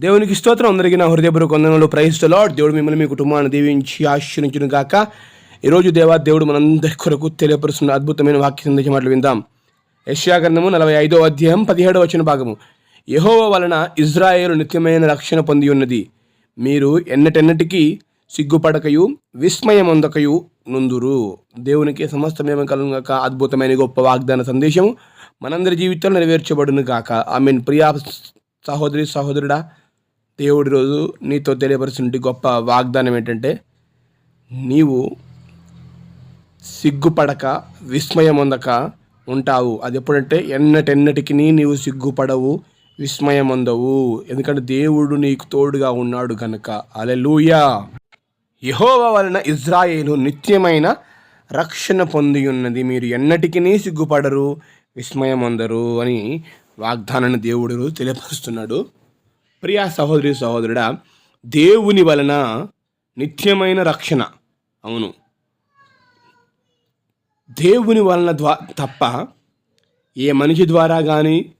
దేవునికి స్తోత్రం. అందరికీ నా హృదయపూర్వక వందనలు ప్రయిస్తలో దేవుడు మిమ్మల్ని మీ కుటుంబాన్ని దీవించి ఆశ్రయించును గాక. ఈరోజు దేవా దేవుడు మనందరి కొరకు తెలియపరుస్తున్న అద్భుతమైన వాక్య సందేశం మాటలు విందాం. యెషయా గ్రంథము నలభై ఐదో అధ్యాయం పదిహేడవ వచ్చిన భాగము. యహోవ వలన ఇజ్రాయేల్ నిత్యమైన రక్షణ పొంది ఉన్నది. మీరు ఎన్నటెన్నటికీ సిగ్గుపడకయు విస్మయమొందకయు నుందురు. దేవునికి సమస్తమేమ కలుగాక అద్భుతమైన గొప్ప వాగ్దాన సందేశము మనందరి జీవితంలో నెరవేర్చబడును గాక. ఐ మీన్ ప్రియా సహోదరి సహోదరుడా దేవుడి రోజు నీతో తెలియపరుచుంటే గొప్ప వాగ్దానం ఏంటంటే నీవు సిగ్గుపడక విస్మయం అందక ఉంటావు. అది ఎప్పుడంటే ఎన్నటెన్నటికి నీవు సిగ్గుపడవు విస్మయం అందవు ఎందుకంటే దేవుడు నీకు తోడుగా ఉన్నాడు కనుక అలెలుయా యహోవ వలన ఇజ్రాయేలు నిత్యమైన రక్షణ పొంది ఉన్నది మీరు ఎన్నటికీ సిగ్గుపడరు విస్మయం అందరు అని వాగ్దానాన్ని దేవుడు తెలియపరుస్తున్నాడు. ప్రియా సహోదరి సహోదరుడా దేవుని వలన నిత్యమైన రక్షణ. అవును. దేవుని వలన ద్వా తప్ప ఏ మనిషి ద్వారా కానీ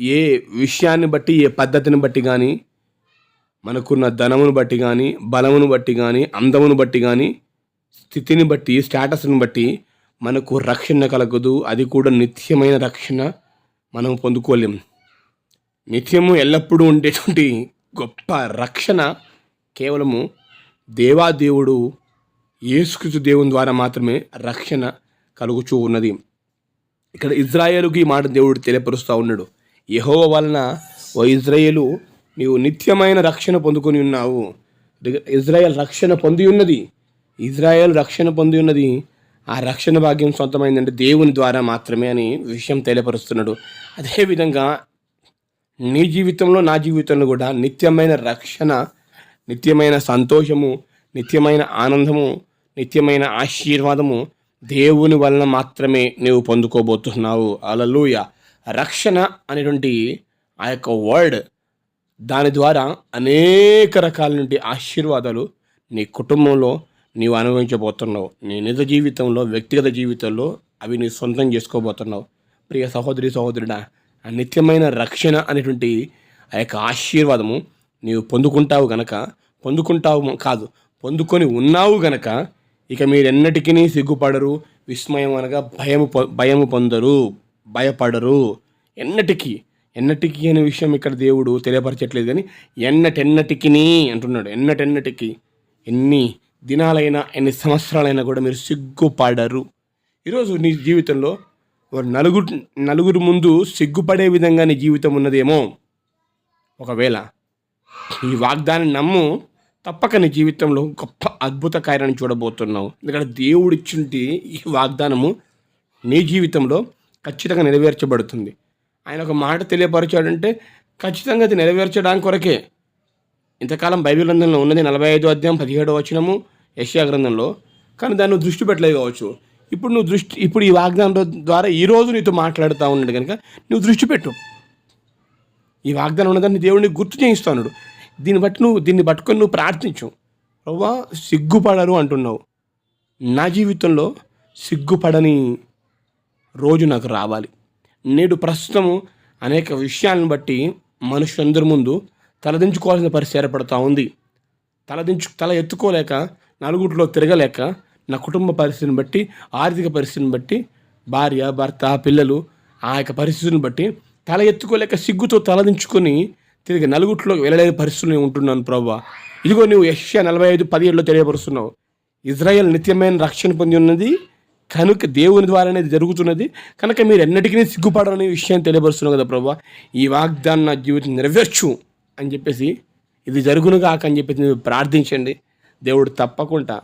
ఏ విషయాన్ని బట్టి ఏ పద్ధతిని బట్టి కానీ మనకున్న ధనమును బట్టి కానీ బలమును బట్టి కానీ అందమును బట్టి కానీ స్థితిని బట్టి స్టేటస్ని బట్టి మనకు రక్షణ కలగదు. అది కూడా నిత్యమైన రక్షణ మనం పొందుకోలేము నిత్యము ఎల్లప్పుడూ ఉండేటువంటి గొప్ప రక్షణ కేవలము దేవాదేవుడు యేసుక్రీస్తు దేవుని ద్వారా మాత్రమే రక్షణ కలుగుచూ ఉన్నది. ఇక్కడ ఇజ్రాయేలుకి ఈ మాట దేవుడు తెలియపరుస్తూ ఉన్నాడు. యహోవ వలన ఓ ఇజ్రాయేలు నీవు నిత్యమైన రక్షణ పొందుకొని ఉన్నావు. ఇజ్రాయెల్ రక్షణ పొంది ఉన్నది. ఇజ్రాయెల్ రక్షణ పొంది ఉన్నది. ఆ రక్షణ భాగ్యం సొంతమైందంటే దేవుని ద్వారా మాత్రమే అని విషయం తెలియపరుస్తున్నాడు. అదేవిధంగా నీ జీవితంలో నా జీవితంలో కూడా నిత్యమైన రక్షణ నిత్యమైన సంతోషము నిత్యమైన ఆనందము నిత్యమైన ఆశీర్వాదము దేవుని వలన మాత్రమే నీవు పొందుకోబోతున్నావు. అలలుయ రక్షణ అనేటువంటి ఆ యొక్క వర్డ్ దాని ద్వారా అనేక రకాల నుండి ఆశీర్వాదాలు నీ కుటుంబంలో నీవు అనుభవించబోతున్నావు. నీ నిజ జీవితంలో వ్యక్తిగత జీవితంలో అవి నీ సొంతం చేసుకోబోతున్నావు. ప్రియ సహోదరి సహోదరుడా నిత్యమైన రక్షణ అనేటువంటి ఆ యొక్క ఆశీర్వాదము నీవు పొందుకుంటావు గనక పొందుకుంటావు కాదు పొందుకొని ఉన్నావు గనక ఇక మీరెన్నటికీ సిగ్గుపడరు విస్మయం అనగా భయము పొ- భయము పొందరు భయపడరు. ఎన్నటికీ ఎన్నటికీ అనే విషయం ఇక్కడ దేవుడు తెలియపరచట్లేదు కానీ ఎన్నటెన్నటికి అంటున్నాడు. ఎన్నటెన్నటికి ఎన్ని దినాలైనా ఎన్ని సంవత్సరాలైనా కూడా మీరు సిగ్గుపడరు. ఈరోజు నీ జీవితంలో నలుగురు నలుగురు ముందు సిగ్గుపడే విధంగా నీ జీవితం ఉన్నదేమో. ఒకవేళ ఈ వాగ్దాన్ని నమ్ము తప్పక నీ జీవితంలో గొప్ప అద్భుత కార్యాన్ని చూడబోతున్నావు. ఎందుకంటే దేవుడిచ్చుంటి ఈ వాగ్దానము నీ జీవితంలో ఖచ్చితంగా నెరవేర్చబడుతుంది. ఆయన ఒక మాట తెలియపరిచాడంటే ఖచ్చితంగా అది నెరవేర్చడానికి కొరకే. ఇంతకాలం బైబిల్ గ్రంథంలో ఉన్నది నలభై ఐదో అధ్యాయం పదిహేడో వచనము యశ్యా గ్రంథంలో. కానీ దాన్ని దృష్టి పెట్టలేదు కావచ్చు ఇప్పుడు నువ్వు దృష్టి ఇప్పుడు ఈ వాగ్దానం ద్వారా ఈరోజు నీతో మాట్లాడుతూ ఉన్నాడు కనుక నువ్వు దృష్టి పెట్టు. ఈ వాగ్దానం ఉన్నదాన్ని దేవుడిని గుర్తు చేయిస్తున్నాడు దీన్ని బట్టి నువ్వు దీన్ని పట్టుకొని నువ్వు ప్రార్థించు. ప్రవ్వా సిగ్గుపడరు అంటున్నావు. నా జీవితంలో సిగ్గుపడని రోజు నాకు రావాలి. నేడు ప్రస్తుతము అనేక విషయాలను బట్టి మనుషులందరి ముందు తలదించుకోవాల్సిన పరిస్థితి ఏర్పడుతూ ఉంది. తలదించు తల ఎత్తుకోలేక నలుగురిలో తిరగలేక నా కుటుంబ పరిస్థితిని బట్టి ఆర్థిక పరిస్థితిని బట్టి భార్య భర్త పిల్లలు ఆ యొక్క పరిస్థితిని బట్టి తల ఎత్తుకోలేక సిగ్గుతో తలదించుకొని తిరిగి నలుగుట్లో వెళ్ళలేని పరిస్థితులు ఉంటున్నాను ప్రభా ఇదిగో నువ్వు యశ్యా నలభై ఐదు పదిహేడులో తెలియపరుస్తున్నావు. ఇజ్రాయెల్ నిత్యమైన రక్షణ పొంది ఉన్నది కనుక దేవుని ద్వారానే జరుగుతున్నది. కనుక మీరు ఎన్నటికీ సిగ్గుపడని విషయాన్ని తెలియపరుస్తున్నావు కదా ప్రభా ఈ వాగ్దానం నా జీవితం నెరవేర్చు అని చెప్పేసి ఇది జరుగును కాక అని చెప్పేసి మీరు ప్రార్థించండి. దేవుడు తప్పకుండా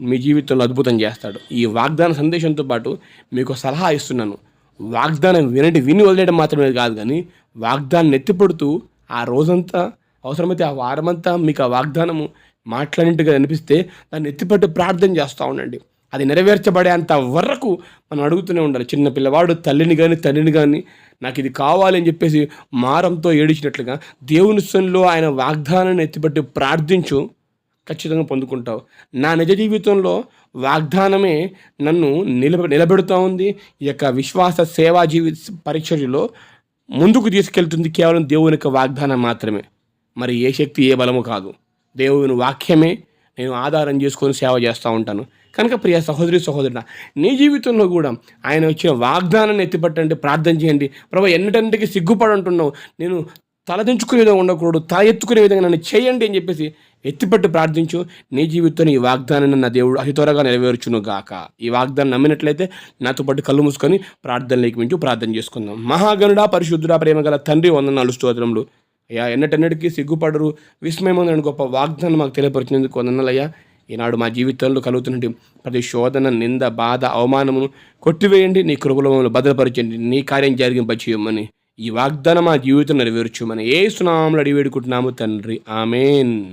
మీ జీవితంలో అద్భుతం చేస్తాడు. ఈ వాగ్దాన సందేశంతో పాటు మీకు సలహా ఇస్తున్నాను. వాగ్దానం వినండి విని వదిలేయడం మాత్రమే కాదు కానీ వాగ్దానం ఎత్తిపడుతూ ఆ రోజంతా అవసరమైతే ఆ వారమంతా మీకు ఆ వాగ్దానము మాట్లాడినట్టుగా అనిపిస్తే దాన్ని ఎత్తిపట్టు ప్రార్థన చేస్తూ ఉండండి. అది నెరవేర్చబడేంత వరకు మనం అడుగుతూనే ఉండాలి. చిన్న పిల్లవాడు తల్లిని కానీ తండ్రిని కానీ నాకు ఇది కావాలి అని చెప్పేసి మారంతో ఏడిచినట్లుగా దేవుని సన్లో ఆయన వాగ్దానాన్ని ఎత్తిపట్టి ప్రార్థించు. ఖచ్చితంగా పొందుకుంటావు. నా నిజ జీవితంలో వాగ్దానమే నన్ను నిలబ నిలబెడుతూ ఉంది. ఈ యొక్క విశ్వాస సేవా జీవి పరిచర్యలో ముందుకు తీసుకెళ్తుంది కేవలం దేవుని యొక్క వాగ్దానం మాత్రమే. మరి ఏ శక్తి ఏ బలము కాదు. దేవుని వాక్యమే నేను ఆధారం చేసుకొని సేవ చేస్తూ ఉంటాను. కనుక ప్రియ సహోదరి సహోదరుడా నీ జీవితంలో కూడా ఆయన వచ్చిన వాగ్దానాన్ని ఎత్తిపట్టండి ప్రార్థన చేయండి. ప్రభు ఎన్నటంటికి సిగ్గుపడంటున్నావు? నేను తలదించుకునే విధంగా ఉండకూడదు తల ఎత్తుకునే విధంగా నన్ను చేయండి అని చెప్పేసి ఎత్తిపట్టి ప్రార్థించు. నీ జీవితంలో ఈ వాగ్దానాన్ని నా దేవుడు అతి త్వరగా నెరవేర్చును గాక. ఈ వాగ్దానం నమ్మినట్లయితే నాతో పాటు కళ్ళు మూసుకొని ప్రార్థనలోకి మించు ప్రార్థన చేసుకుందాం. మహాగనుడా పరిశుద్ధుడా ప్రేమ గల తండ్రి వందనాలు స్తోత్రములు. అయ్యా ఎన్నటన్నిటికీ సిగ్గుపడరు విస్మయమైన గొప్ప వాగ్దానం మాకు తెలియపరిచినందుకు వందనాలయ్యా. ఈనాడు మా జీవితంలో కలుగుతున్నటువంటి ప్రతి శోధన నింద బాధ అవమానమును కొట్టివేయండి. నీ కృపలో భద్రపరచండి. నీ కార్యం జరిగింపచేయమని ఈ వాగ్దానం మా జీవితం నెరవేర్చుమని ఏ సునాములు అడిగి వేడుకుంటున్నాము తండ్రి. ఆమెన్.